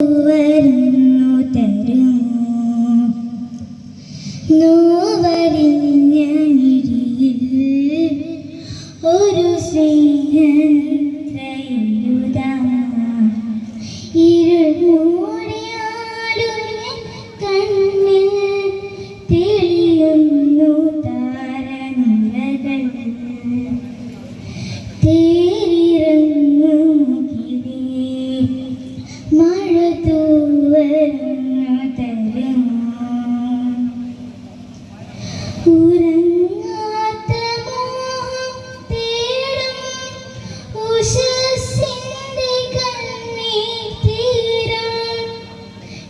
വരുന്നു തരും. നോവരിഞ്ഞിരിയിൽ ഒരു സ്നേഹം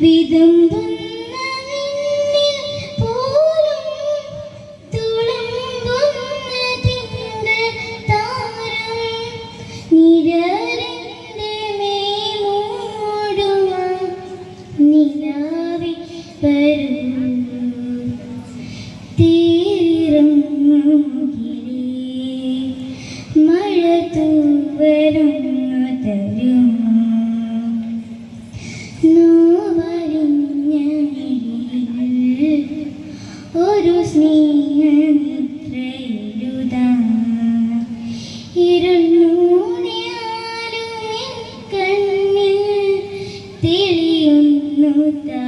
വിതുമ്പുന്ന മഴ തൂവരും തരും んで